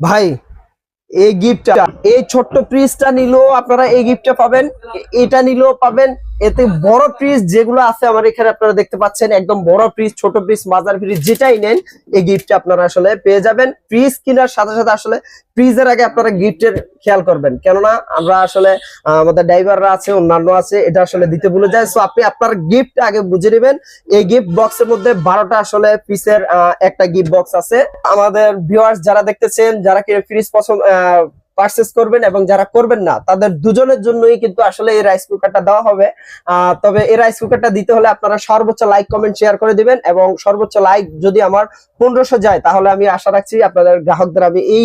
ভাই এই গিফটটা এই ছোট্ট ফ্রিজটা নিলেও আপনারা এই গিফটটা পাবেন এটা নিলেও পাবেন। এতে বড় ফ্রিজ যেগুলো আছে আমার এখানে আপনারা দেখতে পাচ্ছেন, একদম বড় ফ্রিজ ছোট ফ্রিজ মাজার ফ্রিজ যেটাই নেন, এই গিফটটা আপনারা আসলে পেয়ে যাবেন। ফ্রিজ কেনার সাথে সাথে আসলে ফ্রিজের আগে আপনারা গিফটের খেয়াল করবেন। কেননা আমরা আসলে আমাদের ড্রাইভাররা আছে, অন্যান্য আছে, এটা আসলে দিতে ভুলে যায়। সো আপনি আপনার গিফট আগে বুঝে নেবেন। এই গিফট বক্সের মধ্যে বারোটা আসলে পিসের একটা গিফট বক্স আছে। আমাদের ভিউয়ার্স যারা দেখতেছেন, যারা ফ্রিজ পছন্দ পারচেস করবেন এবং যারা করবেন না, তাদের দুজনের জন্যই কিন্তু আসলে এই রাইস কুকারটা দেওয়া হবে। তবে এই রাইস কুকারটা দিতে হলে আপনারা সর্বোচ্চ লাইক কমেন্ট শেয়ার করে দিবেন এবং সর্বোচ্চ লাইক যদি আমার পনেরোশো যায়, তাহলে আমি আশা রাখছি আপনাদের গ্রাহকদের আমি এই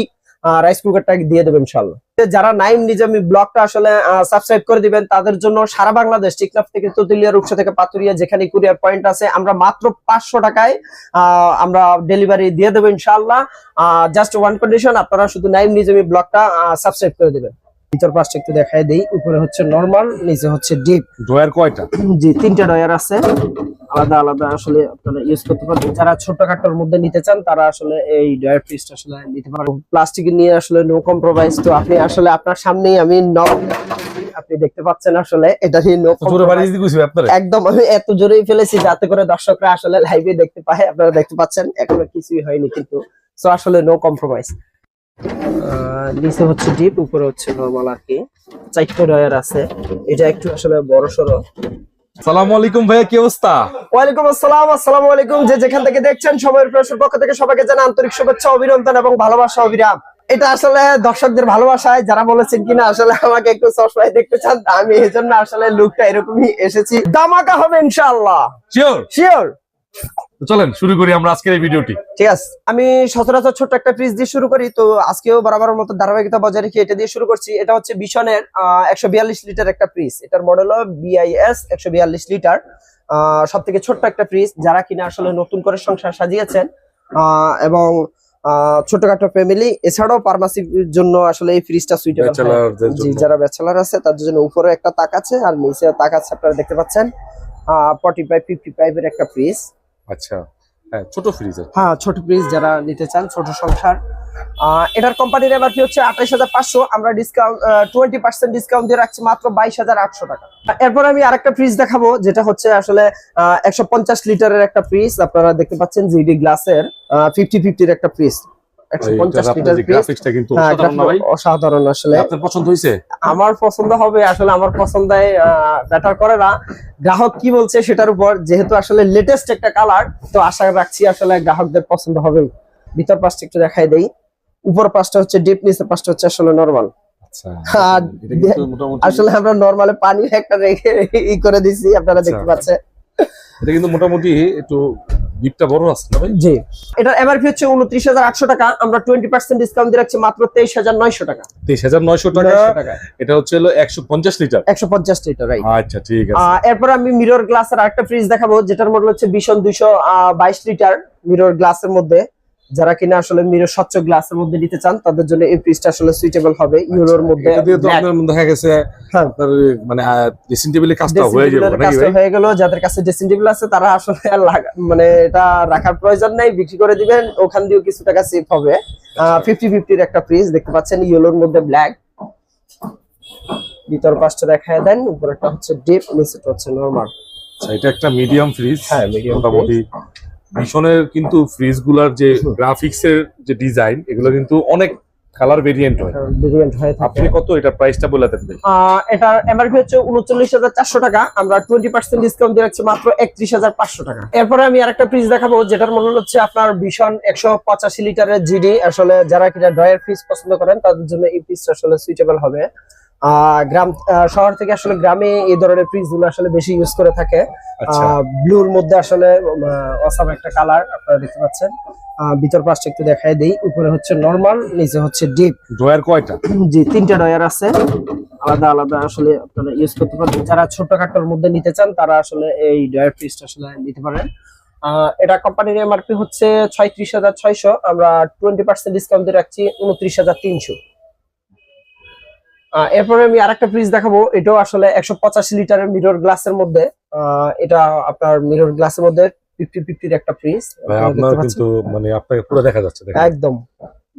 রাইস কুকারটা দিয়ে দেবেন ইনশাল্লাহ যারা নাইম নিজামি ব্লগটা আসলে সাবস্ক্রাইব করে দিবেন, তাদের জন্য সারা বাংলাদেশ টিকনাফ থেকে তুতুলিয়া, রূপসা থেকে পাতুরিয়া, যেখানে কুরিয়ার পয়েন্ট আছে, আমরা মাত্র পাঁচশো টাকায় আমরা ডেলিভারি দিয়ে দেবো ইনশাল্লাহ জাস্ট ওয়ান কন্ডিশন আপনারা শুধু নাইম নিজামি ব্লগটা সাবস্ক্রাইব করে দিবেন। ভিতর পাশটা একটু দেখাই দেই উপরে হচ্ছে নর্মাল নিচে হচ্ছে ডিপ ড্রয়ার কয়টা? জি তিনটা ডয়ার আছে। আলাদা আলাদা আসলে আপনারা ইউজ করতে পারবেন। যারা ছোটখাটোর মধ্যে নিতে চান তারা আসলে এই পিসটা আসলে নিতে পারবেন। প্লাস্টিক নিয়ে আসলে নো কম্প্রোমাইজ তো আপনি আসলে আপনার সামনেই আমি আপনি দেখতে পাচ্ছেন আসলে এটা একদম আমি এত জোরেই ফেলেছি যাতে করে দর্শকরা আসলে লাইভে দেখতে পায়। আপনারা দেখতে পাচ্ছেন এখনও কিছুই হয়নি কিন্তু। সো আসলে নো কম্প্রোমাইজ নিচে হচ্ছে ডিপ উপরে হচ্ছে নরমাল আর কি। চারটে ডয়ার আছে। এটা একটু আসলে বড় সড়ো সালাম আলাইকুম ভাইয়া কি অবস্থা? ওয়ালাইকুম আসসালাম আসসালামু আলাইকুম। যে যেখান থেকে দেখছেন সময়ের প্রশ্নের পক্ষ থেকে সবাইকে জানা আন্তরিক শুভেচ্ছা অভিনন্দন এবং ভালোবাসা অবিরাম। এটা আসলে দর্শকদের ভালোবাসায় যারা বলেছেন কিনা আসলে আমাকে একটু সবসময় দেখতে চান আমি এই জন্য আসলে লুকটা এরকমই এসেছি। দামাকা হবে ইনশাআল্লাহ। শিওর শিওর চলেন শুরু করি আমরা আজকের এই ভিডিওটি। ঠিক আছে আমি সচরাচর ছোট্ট একটা ফ্রিজ দিয়ে শুরু করি তো আজকেও বরাবরের মতো ধারাবাহিকতা বজায় রেখে এটা দিয়ে শুরু করছি। এটা হচ্ছে বিশনের একশো বিয়াল্লিশ লিটার একটা ফ্রিজ। এটার মডেল হলো বিআইএস একশো বিয়াল্লিশ লিটার। সব থেকে ছোট্ট একটা ফ্রিজ যারা কিনা আসলে নতুন করে সংসার সাজিয়েছেন আহ, এবং আহ, ছোটখাটো ফ্যামিলি এছাড়াও ফার্মাসির জন্য আসলে এই ফ্রিজটা সুইটেবল ব্যাচেলারদের জি যারা ব্যাচেলার আছে তাদের জন্য উপরে একটা তাক আছে আর নিচে তাক আছে আপনারা দেখতে পাচ্ছেন ফর্টি ফাইভ ফিফটি ফাইভ এর একটা ফ্রিজ। আচ্ছা হ্যাঁ ছোট ফ্রিজার হ্যাঁ ছোট ফ্রিজ যারা নিতে চান, ছোট সংসার। এটার কোম্পানির এমআরপি হচ্ছে আঠাইশ হাজার পাঁচশো। আমরা ডিসকাউন্ট টোয়েন্টি পার্সেন্ট ডিসকাউন্ট দিয়ে রাখছি মাত্র বাইশ হাজার আটশো টাকা। এরপর আমি আরেকটা ফ্রিজ দেখাবো, যেটা হচ্ছে আসলে একশো পঞ্চাশ লিটারের একটা ফ্রিজ আপনারা দেখতে পাচ্ছেন জিডি গ্লাসের ফিফটি ফিফটির একটা ফ্রিজ একশো পঞ্চাশ লিটার ফ্রিজ গ্রাফিক্সটা কিন্তু অসাধারণ না ভাই। অসাধারণ আসলে। আপনার পছন্দ হয়েছে আমার পছন্দ হবে আসলে আমার পছন্দায় ব্যাটার করে না। গ্রাহক কি বলছে সেটার উপর যেহেতু আসলে লেটেস্ট একটা কালার তো আশা রাখছি আসলে গ্রাহকদের পছন্দ হবে। ভিতর পাশটা একটু দেখাই দেই। উপর পাশটা হচ্ছে ডিপ নিচের পাশটা হচ্ছে আসলে নরমাল আচ্ছা কিন্তু মোটামুটি আসলে আমরা নরমালে পানি একটা রেখে ই করে দিছি আপনারা দেখতে আচ্ছা। পাচ্ছেন এটা কিন্তু মোটামুটি একটু ডিপটা বড় আছে না ভাই? জি। এটার এমআরপি হচ্ছে উনত্রিশ হাজার আটশো টাকা। আমরা টোয়েন্টি পার্সেন্ট ডিসকাউন্ট দিয়ে রাখছি মাত্র তেইশ হাজার নয়শো টাকা। তেইশ হাজার নয়শো টাকা। এটা হচ্ছে হলো একশো পঞ্চাশ লিটার একশো পঞ্চাশ লিটার রাইট আচ্ছা ঠিক আছে। এরপর আমি মিরর গ্লাসের আরেকটা ফ্রিজ দেখাবো যেটার মডেল হচ্ছে ভীষণ দুইশো বাইশ লিটার মিরর গ্লাসের মধ্যে। যারা কিনা আসলে মিরর স্বচ্ছ গ্লাসের মধ্যে নিতে চান তাদের জন্য এই ফ্রিজটা আসলে সুইটেবল হবে। ইউরোর মধ্যে এটা দিয়ে তো আপনার দেখা গেছে হ্যাঁ। আপনার মানে ড্রেসিং কাজটা হয়ে এর নাকি কাজটা হয়ে গেল যাদের কাছে ড্রেসিং টেবিল আছে তারা আসলে মানে এটা রাখার প্রয়োজন নাই বিক্রি করে দিবেন ওখান দিয়েও কিছু টাকা সেভ হবে। ফিফটি ফিফটির একটা ফ্রিজ দেখতে পাচ্ছেন ইয়েলোর মধ্যে ব্ল্যাক ভিতর পাশটা দেখায় দেন উপরেটা হচ্ছে ডিপ নিচেটা হচ্ছে নরমাল আচ্ছা, এটা একটা মিডিয়াম ফ্রিজ হ্যাঁ, medium মোটামুটি ভীষণের কিন্তু ফ্রিজগুলার যে গ্রাফিক্স এর যে ডিজাইন এগুলো কিন্তু অনেক কালার ভেরিয়েন্ট হয়। ভেরিয়েন্ট হয়ে আপনি কত এটা প্রাইসটা বলে আহ, এটার এমআরপি হচ্ছে উনচল্লিশ হাজার চারশো টাকা। আমরা টোয়েন্টি পার্সেন্ট ডিসকাউন্ট দিয়ে রাখছি মাত্র একত্রিশ হাজার পাঁচশো টাকা। এরপরে আমি আরেকটা ফ্রিজ দেখাবো যেটার মডেল হচ্ছে আপনার ভীষণ একশো পঁচাশি লিটারের জিডি আসলে যারা কিনা ডয়ের ফ্রিজ পছন্দ করেন তাদের জন্য এই ফ্রিজটা আসলে সুইটেবল হবে। গ্রাম শহর থেকে আসলে গ্রামে এই ধরনের ফ্রিজগুলো আসলে বেশি ইউজ করে থাকে। আচ্ছা। ব্লুর মধ্যে আসলে অসাম একটা কালার আপনারা দেখতে পাচ্ছেন। ভিতর পাশটা একটু দেখাই দেই। উপরে হচ্ছে নর্মাল নিচে হচ্ছে ডিপ ড্রয়ার কয়টা? জি তিনটা ডয়ার আছে। আলাদা আলাদা আসলে আপনারা ইউজ করতে পারবেন। যারা ছোটখাটোর মধ্যে নিতে চান তারা আসলে এই ডয়ার ফ্রিজটা আসলে নিতে পারেন। আহ, এটা কোম্পানির এমআরপি হচ্ছে ছয়ত্রিশ হাজার ছয়শো। আমরা টোয়েন্টি পার্সেন্ট ডিসকাউন্ট দিয়ে রাখছি উনত্রিশ হাজার তিনশো। এরপরে আমি আরেকটা ফ্রিজ দেখাবো। এটাও আসলে একশো পঁচাশি লিটারের মিরর গ্লাসের মধ্যে। এটা আপনার মিরর গ্লাসের মধ্যে ফিফটি ফিফটির একটা ফ্রিজ আপনার কিন্তু মানে আপনাকে পুরো দেখা যাচ্ছে একদম।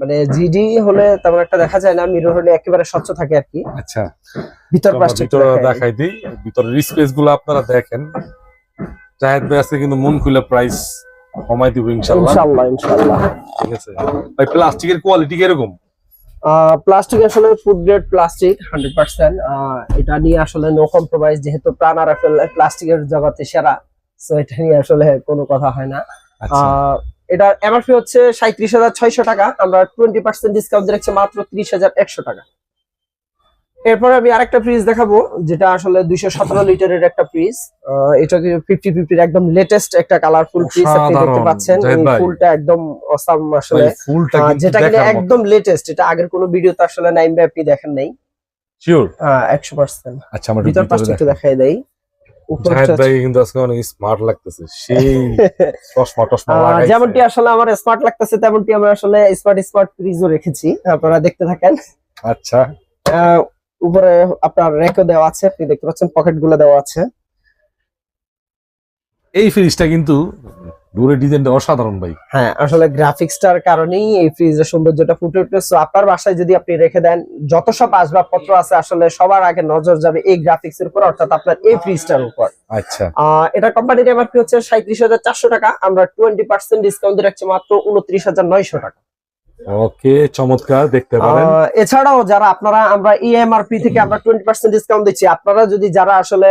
মানে জিডি হলে তেমন একটা দেখা যায় না মিরর হলে একেবারে স্বচ্ছ থাকে আর কি। আচ্ছা। ভিতর একটু ভিতরে দেখাই। দিই। ভিতরের স্পেসগুলো আপনারা দেখেন। জাহেদ ভাই আজকে কিন্তু মন খুলে প্রাইস কমাই দিব ইনশাল্লাহ ইনশাআল্লাহ ইনশাআল্লাহ। ঠিক আছে? ভাই প্লাস্টিকের কোয়ালিটি কীরকম? প্লাস্টিক আসলে food grade plastic hundred percent এটা নিয়ে আসলে নো কম্প্রোমাইজ যেহেতু প্রাণ আর প্লাস্টিকের জগতে সেরা। সো এটা নিয়ে আসলে কোনো কথা হয় না। এটা আহ, এটার এমআরপি হচ্ছে সাঁত্রিশ হাজার ছয়শো টাকা। আমরা টোয়েন্টি পার্সেন্ট ডিসকাউন্ট দিচ্ছি মাত্র ত্রিশ হাজার একশো টাকা। এরপর আমি আরেকটা ফ্রিজ দেখাবো যেটা আসলে দুইশো সতেরো লিটারের একটা ফ্রিজ এটা কি ফিফটি ফিফটির একদম লেটেস্ট একটা কালারফুল ফ্রিজ আপনি দেখতে পাচ্ছেন। ফুলটা একদম অসাম আসলে। যেটা কিনা একদম লেটেস্ট এটা আগের কোনো ভিডিওতে আসলে নাইম ভাই আপনি দেখেন নাই। শিওর একশো পার্সেন্ট আচ্ছা আমরা ভিতর পাশটা একটু দেখাই লাগাইছে। যেমনটি আসলে আমার স্মার্ট লাগতেছে তেমনটি আমরা আসলে স্মার্ট স্মার্ট ফ্রিজও রেখেছি। আপনারা দেখতে থাকেন। আচ্ছা। উপরে আপনার র্যাকও দেওয়া আছে আপনি দেখতে পাচ্ছেন পকেটগুলো দেওয়া আছে। এই ফ্রিজটা কিন্তু দূরে ডিজাইনটা অসাধারণ ভাই। হ্যাঁ আসলে গ্রাফিক্সটার কারণেই এই ফ্রিজের সৌন্দর্যটা ফুটে So, আপনার বাসায় যদি আপনি রেখে দেন যত সব আসবাবপত্র আছে আসলে সবার আগে নজর যাবে এই গ্রাফিক্স এর উপর অর্থাৎ আপনার এই ফ্রিজটার উপর। আচ্ছা। এটা কোম্পানির এমআরপি হচ্ছে সাঁত্রিশ হাজার চারশো টাকা আমরা টোয়েন্টি পার্সেন্ট ডিসকাউন্ট দিয়ে রাখছি মাত্র উনত্রিশ হাজার নয়শো টাকা। ওকে চমৎকার দেখতে পারেন। এছাড়াও যারা আপনারা আমরা E ইএমআরপি থেকে আমরা টোয়েন্টি পার্সেন্ট ডিসকাউন্ট দিচ্ছি। আপনারা যদি যারা আসলে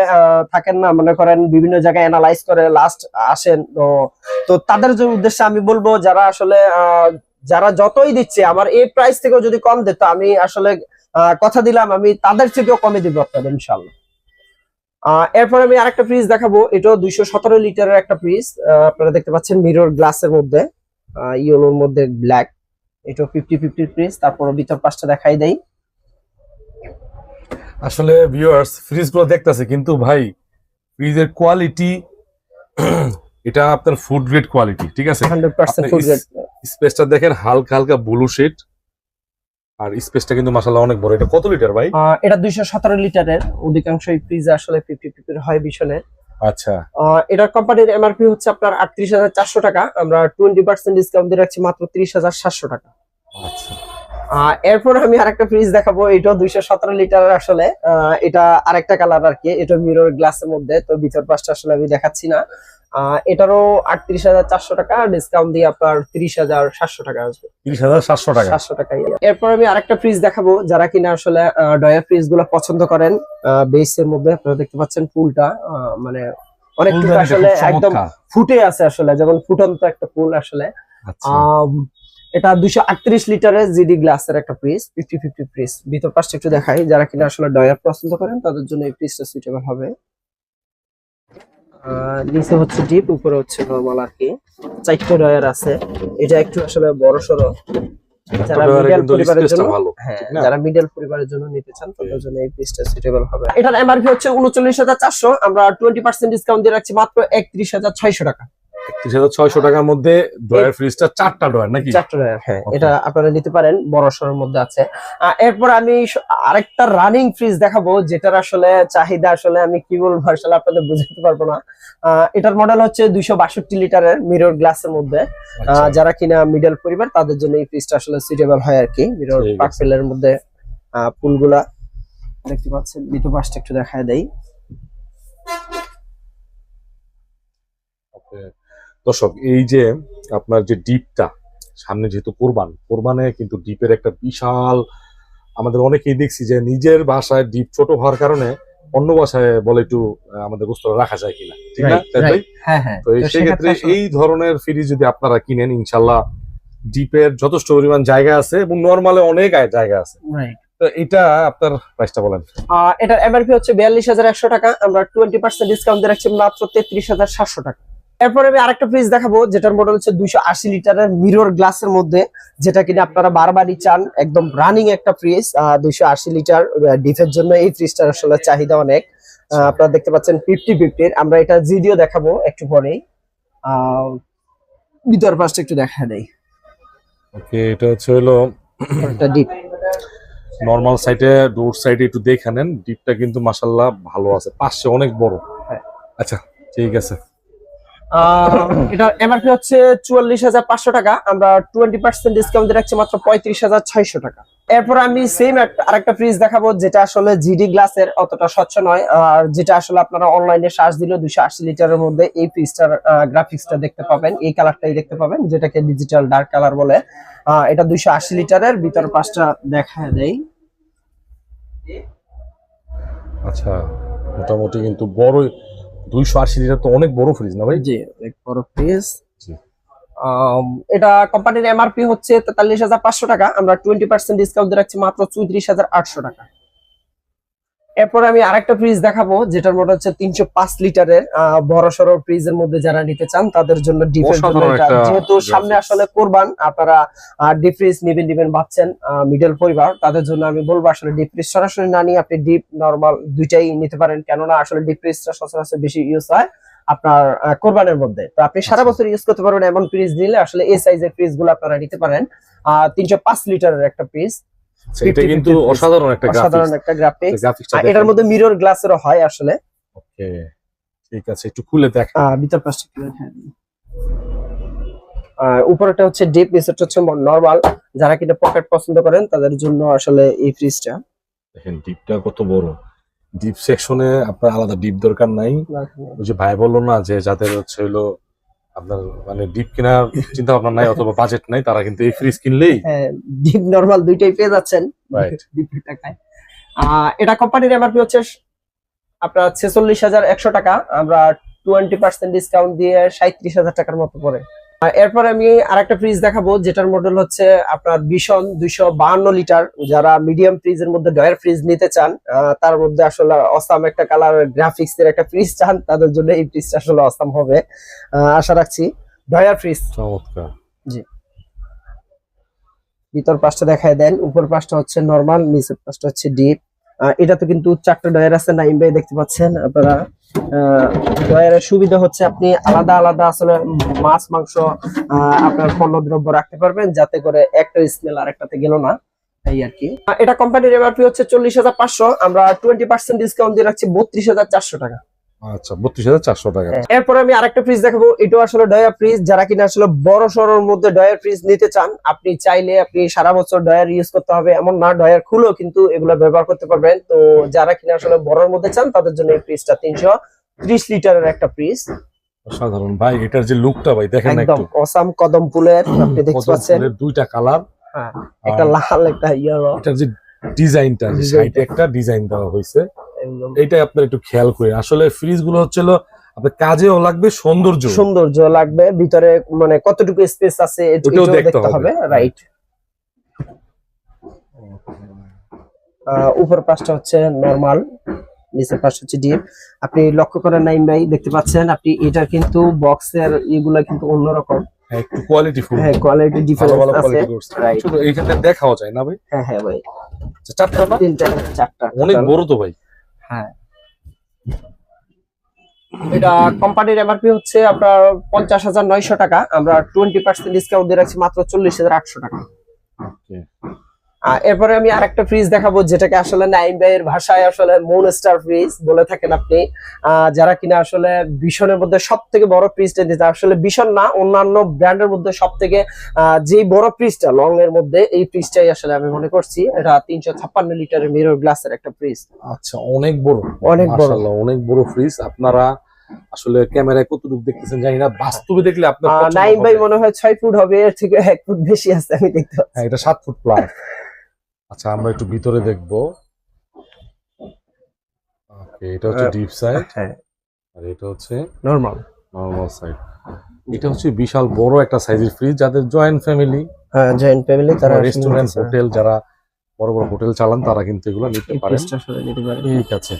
থাকেন না মনে করেন বিভিন্ন জায়গায় অ্যানালাইজ করে লাস্ট আসেন তো তো তাদের উদ্দেশ্যে আমি বলব যারা আসলে যারা যতই দিচ্ছে আমার এই প্রাইস থেকেও যদি কম দিত আমি আসলে কথা দিলাম আমি তাদের থেকেও কমে দিব আপনাদের ইনশাল্লাহ আহ, এরপর আমি আরেকটা ফ্রিজ দেখাবো। এটাও দুইশো সতেরো লিটারের একটা ফ্রিজ আপনারা দেখতে পাচ্ছেন মিরর গ্লাসের মধ্যে ইয়েলোর মধ্যে ব্ল্যাক এটা ফিফটি ফিফটি ফ্রিজ তারপর ভিতর পাশটা দেখাই দেই। আসলে ভিউয়ার্স ফ্রিজগুলো দেখতেছে কিন্তু ভাই ফ্রিজের কোয়ালিটি এটা আপনার ফুড গ্রেড কোয়ালিটি ঠিক আছে? হান্ড্রেড পার্সেন্ট আপনি ফুড গ্রেড স্পেসটা দেখেন হালকা হালকা ব্লু শেড আর স্পেসটা কিন্তু মাসাল্লাহ অনেক বড়। এটা কত লিটার ভাই? এটা দুইশো সতেরো লিটারের অধিকাংশ ফ্রিজ আসলে ফিফটি ফিফটির হয় ভীষণের আচ্ছা। এটার কোম্পানির এমআরপি হচ্ছে আপনার আটত্রিশ হাজার চারশো টাকা। আমরা টোয়েন্টি পার্সেন্ট ডিসকাউন্ট দিয়ে রাখছি মাত্র ত্রিশ হাজার সাতশো টাকা। আচ্ছা। এরপর আমি আরেকটা ফ্রিজ দেখাবো এটা দুইশো সতেরো লিটার আসলে। আহ, এটা আরেকটা কালার আর কি এটা মিরর গ্লাসের মধ্যে তো ভিতর পাশটা আসলে আমি দেখাচ্ছি না। এটারও আটত্রিশ হাজার চারশো টাকা ডিসকাউন্ট দিয়ে আপনার তিরিশ হাজার সাতশো টাকা আসবে। তিরিশ হাজার সাতশো টাকা। সাতশো টাকা এরপর আমি আরেকটা ফ্রিজ দেখাবো যারা কিনা আসলে ডয়ার ফ্রিজগুলো পছন্দ করেন বেস এর মধ্যে আপনারা দেখতে পাচ্ছেন ফুলটা মানে অনেকটুকু আসলে একদম ফুটে আছে আসলে যেমন ফুটন্ত একটা ফুল আসলে। আচ্ছা। এটা দুইশো আটত্রিশ লিটারের জিডি গ্লাসের একটা ফ্রিজ ফিফটি ফিফটি ফ্রিজ ভিতর পাশটা একটু দেখাই যারা কিনা আসলে ডয়ার পছন্দ করেন তাদের জন্য এই ফ্রিজটা সুইটেবল হবে। নিচে হচ্ছে ডিপ উপরে হচ্ছে নর্মাল আর কি। চারটে ডয়ার আছে। এটা একটু আসলে বড় সড়ো যারা মিডল পরিবারের জন্য ভালো। হ্যাঁ যারা মিডল পরিবারের জন্য নিতে চান তাদের জন্য এই ফ্রিজটা সুইটেবল হবে। এটার এমআরপি হচ্ছে উনচল্লিশ হাজার চারশো। আমরা টোয়েন্টি পার্সেন্ট ডিসকাউন্ট দিয়ে রাখছি মাত্র একত্রিশ হাজার ছয়শো টাকা। একত্রিশ হাজার ছয়শো টাকার মধ্যে ড্রয়ার ফ্রিজটা চারটা ড্রয়ার নাকি? চারটা হ্যাঁ এটা আপনারা নিতে পারেন বড় মধ্যে আছে। এরপর আমি আরেকটা রানিং ফ্রিজ দেখাবো যেটার আসলে চাহিদা আসলে আমি কি বলব আসলে আপনাদের বুঝতে পারব না। এটার মডেল হচ্ছে দুইশো বাষট্টি লিটারের মিরর গ্লাসের মধ্যে। আচ্ছা। যারা কিনা মিডল পরিবার তাদের জন্য এই ফ্রিজটা আসলে সুইটেবল হয় আর কি। মিরর। পাকফেলের মধ্যে আহ, ফুলগুলা দেখতে পাচ্ছেন ভিতর পাশটা একটু দেখায় দেয়. দর্শক এই যে আপনার যে ডিপটা সামনে যেহেতু কোরবান কোরবানে কিন্তু ডিপের একটা বিশাল আমাদের অনেকেই দেখছি যে নিজের বাসায় ডিপ ছোট হওয়ার কারণে অন্য বাসায় বলে একটু আমাদের গোস্ত রাখা যায় কিনা ঠিক না? তাই. হ্যাঁ হ্যাঁ। তো এই সেক্ষেত্রে এই ধরনের ফ্রিজ যদি আপনারা কিনেন ইনশাল্লাহ ডিপের যথেষ্ট পরিমাণ জায়গা আছে এবং নর্মালে অনেক জায়গা আছে। তো এটা আপনার প্রাইসটা বলেন। এটার এমআরপি হচ্ছে বিয়াল্লিশ হাজার একশো টাকা আমরা টোয়েন্টি পার্সেন্ট ডিসকাউন্ট দিয়ে রাখছি মাত্র তেত্রিশ হাজার সাতশো টাকা। এরপরে আমি আরেকটা ফ্রিজ দেখাবো যেটার মডেল হচ্ছে দুইশো আশি লিটারের মিরর গ্লাসের মধ্যে যেটা কিনা আপনারা বারবারই চান একদম রানিং একটা ফ্রিজ দুইশো আশি লিটার ডিফের জন্য এই ফ্রিজটার আসলে চাহিদা অনেক। আপনারা দেখতে পাচ্ছেন ফিফটি ফিফটির আমরা এটা জিডিও দেখাবো একটু পরেই। ভিতর পাশটা একটু দেখা দেয় ওকে এটা হচ্ছে হলো একটা ডিপ নর্মাল সাইডে ডোর সাইডে একটু দেখে নেন। ডিপটা কিন্তু মাসাল্লাহ ভালো আছে। পাশে অনেক বড়। হ্যাঁ। আচ্ছা ঠিক আছে। আহ, এটা এমআরপি হচ্ছে চুয়াল্লিশ হাজার পাঁচশো টাকা। আমরা টোয়েন্টি পার্সেন্ট ডিসকাউন্ট দিয়ে রাখছি মাত্র পঁয়ত্রিশ হাজার ছয়শো টাকা। এরপর আমি সেম আরেকটা ফ্রিজ দেখাবো যেটা আসলে জিডি গ্লাসের অতটা স্বচ্ছ নয় আর যেটা আসলে আপনারা অনলাইনে সার্চ দিলে দুশো আশি লিটারের মধ্যে এই ফ্রিজটার গ্রাফিক্সটা দেখতে পাবেন। এই কালারটাই দেখতে পাবেন যেটাকে ডিজিটাল ডার্ক কালার বলে। এটা দুইশো আশি লিটারের ভিতর পাঁচটা দেখা দেয় আচ্ছা মোটামুটি কিন্তু বড় দুইশো আশি লিটার তো অনেক বড় ফ্রিজ না ভাই? জি অনেক বড় ফ্রিজ। এটা কোম্পানির এমআরপি হচ্ছে তেতাল্লিশ হাজার পাঁচশো টাকা। আমরা টোয়েন্টি পার্সেন্ট ডিসকাউন্ট রাখছি মাত্র চৌত্রিশ হাজার আটশো টাকা। এরপর আমি আরেকটা ফ্রিজ দেখাবো যেটার মধ্যে হচ্ছে তিনশো পাঁচ লিটারের আহ, বড় সড়ো ফ্রিজের মধ্যে যারা নিতে চান তাদের জন্য যেহেতু সামনে আসলে কোরবান আপনারা ডিপ ফ্রিজ নিবেন নিবেন ভাবছেন মিডল পরিবার তাদের জন্য আমি বলব আসলে ডিপ ফ্রিজ সরাসরি না নিয়ে আপনি ডিপ নর্মাল দুইটাই নিতে পারেন। কেননা আসলে ডিপ ফ্রিজটা সচরাচর বেশি ইউজ হয় আপনার কোরবানের মধ্যে। তো আপনি সারা আচ্ছা। বছর ইউজ করতে পারবেন এমন ফ্রিজ নিলে আসলে এই সাইজের ফ্রিজগুলো আপনারা নিতে পারেন। আহ তিনশো পাঁচ লিটারের একটা ফ্রিজ এটা কিন্তু অসাধারণ একটা অসাধারণ একটা গ্রাফিক্স এটার মধ্যে মিরর গ্লাসেরও হয় আসলে। ওকে ঠিক আছে একটু খুলে দেখ ভিতর প্লাস্টিক উপরেটা হচ্ছে ডিপ নিচেরটা হচ্ছে নরমাল যারা কিনা পকেট পছন্দ করেন তাদের জন্য আসলে এই ফ্রিজটা দেখেন ডিপটা কত বড়। ডিপ সেকশনে আপনার আলাদা ডিপ দরকার নাই। ওই যে ভাই বলল না যে যাদের হচ্ছে হলো আপনার মানে ডিপ কেনার চিন্তা ভাবনা নাই অথবা বাজেট নাই তারা কিন্তু এই ফ্রিজ কিনলেই হ্যাঁ ডিপ নরমাল দুইটাই পেয়ে যাচ্ছেন. ডিপের টাকায়। এটা কোম্পানির এমআরপি হচ্ছে আপনার ছেচল্লিশ হাজার একশো টাকা। আমরা টোয়েন্টি পার্সেন্ট ডিসকাউন্ট দিয়ে সাঁত্রিশ হাজার টাকার মতো পড়ে এরপর আমি আরেকটা ফ্রিজ দেখাবো যেটার মডেল হচ্ছে আপনার ভীষণ দুইশো বাহান্ন লিটার। যারা মিডিয়াম ফ্রিজের মধ্যে ডয়ার ফ্রিজ নিতে চান তার মধ্যে আসলে অসাম একটা কালার গ্রাফিক্স এর একটা ফ্রিজ চান তাদের জন্য এই ফ্রিজটা আসলে অসাম হবে। আহ, আশা রাখছি ডয়ার ফ্রিজ চমৎকার। জি। ভিতর পাশটা দেখায় দেন উপর পাশটা হচ্ছে নর্মাল নিচের পাশটা হচ্ছে ডিপ এটা তো কিন্তু চারটা ডয়ার আছে নাইম ভাই দেখতে পাচ্ছেন, আপনারা ডয়ারের সুবিধা হচ্ছে আপনি আলাদা আলাদা আসলে মাছ, মাংস আপনার পণ্য দ্রব্য রাখতে পারবেন, যাতে করে একটা স্মেল আর একটাতে গেল না, এই আর কি। এটা কোম্পানির এমআরপি হচ্ছে চল্লিশ হাজার পাঁচশো, আমরা টোয়েন্টি পার্সেন্ট ডিসকাউন্ট দিয়ে রাখছি বত্রিশ হাজার চারশো টাকা। আচ্ছা বত্রিশ হাজার চারশো টাকা। এরপর আমি আরেকটা ফ্রিজ দেখাবো। এটাও আসলে ডয়ার ফ্রিজ যারা কিনা আসলে বড় সড়োর মধ্যে ডয়ার ফ্রিজ নিতে চান আপনি চাইলে আপনি সারা বছর ডয়ার ইউজ করতে হবে। এমন না ডয়ার খুলেও কিন্তু এগুলো ব্যবহার করতে পারবেন। তো যারা কিনা আসলে বড়র মধ্যে চান তাদের জন্য এই ফ্রিজটা তিনশো ত্রিশ লিটারের একটা ফ্রিজ অসাধারণ। ভাই এটার যে লুকটা ভাই দেখেন একদম অসাম কদম ফুলের আপনি দেখতে পাচ্ছেন। দুইটা কালার হ্যাঁ, একটা লাল একটা ইয়েলো। এটার যে ডিজাইনটা সাইডে একটা ডিজাইন দেওয়া হয়েছে। এইটাই আপনার একটু খেয়াল করে। আসলে ফ্রিজগুলো হচ্ছিল আপনার কাজেও লাগবে সৌন্দর্য। সৌন্দর্য লাগবে ভিতরে মানে কতটুকু স্পেস আছে এটাও দেখতে হবে। রাইট উপর পাশটা হচ্ছে নরমাল নিচের পাশটা হচ্ছে ডিপ আপনি লক্ষ্য করেন নাইম ভাই দেখতে পাচ্ছেন আপনি এটা কিন্তু বক্সের এগুলা কিন্তু অন্যরকম। হ্যাঁ, একটু কোয়ালিটি ফুল হ্যাঁ কোয়ালিটি ডিফারেন্স আছে এইখানে দেখাও যায় না ভাই। হ্যাঁ হ্যাঁ ভাই। আচ্ছা, চারটা না? তিনটা চারটা। অনেক বড় তো ভাই। হ্যাঁ। এটা কোম্পানির এমআরপি হচ্ছে আপনার পঞ্চাশ হাজার নয়শো টাকা। আমরা টোয়েন্টি পার্সেন্ট ডিসকাউন্ট দিয়ে রাখছি মাত্র চল্লিশ হাজার আটশো টাকা। এরপরে আমি আরেকটা ফ্রিজ দেখাবো যেটাকে আসলে নাইম ভাইয়ের ভাষায় আসলে মুন স্টার ফ্রিজ বলে থাকেন আপনি। যারা কিনা আসলে ভীষণের মধ্যে সব থেকে বড় ফ্রিজটা দিতে আসলে ভীষণ না অন্যান্য ব্র্যান্ডের মধ্যে সব থেকে যে বড় ফ্রিজটা লং এর মধ্যে এই ফ্রিজটাই আসলে আমি মনে করছি। এটা তিনশো ছাপ্পান্ন লিটারের মিরর গ্লাসের একটা ফ্রিজ আচ্ছা অনেক বড়। অনেক বড়। অনেক বড় ফ্রিজ আপনারা আসলে ক্যামেরায় কতটুকু দেখতেছেন জানি না বাস্তবে দেখলে আপনার নাইম ভাই মনে হয় ছয় ফুট হবে এর থেকে এক ফুট বেশি আছে আমি দেখতে পাচ্ছি। হ্যাঁ এটা সাত ফুট প্লাস আচ্ছা আমরা একটু ভিতরে দেখব। ওকে এটা হচ্ছে ডিপ সাইড হ্যাঁ। আর এটা হচ্ছে নরমাল নর্মাল সাইড এটা হচ্ছে বিশাল বড় একটা সাইজের ফ্রিজ যাদের জয়েন্ট ফ্যামিলি হ্যাঁ জয়েন্ট ফ্যামিলি তারা রেস্টুরেন্ট হোটেল যারা বড় বড় হোটেল চালান তারা কিন্তু এগুলো নিতে পারে। ঠিক আছে।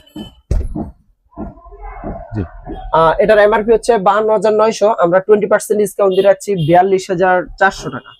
এটার এমআরপি হচ্ছে বাহান্ন হাজার নয়শো। আমরা টোয়েন্টি পার্সেন্ট ডিসকাউন্ট দিয়ে রাখছি বিয়াল্লিশ হাজার চারশো টাকা।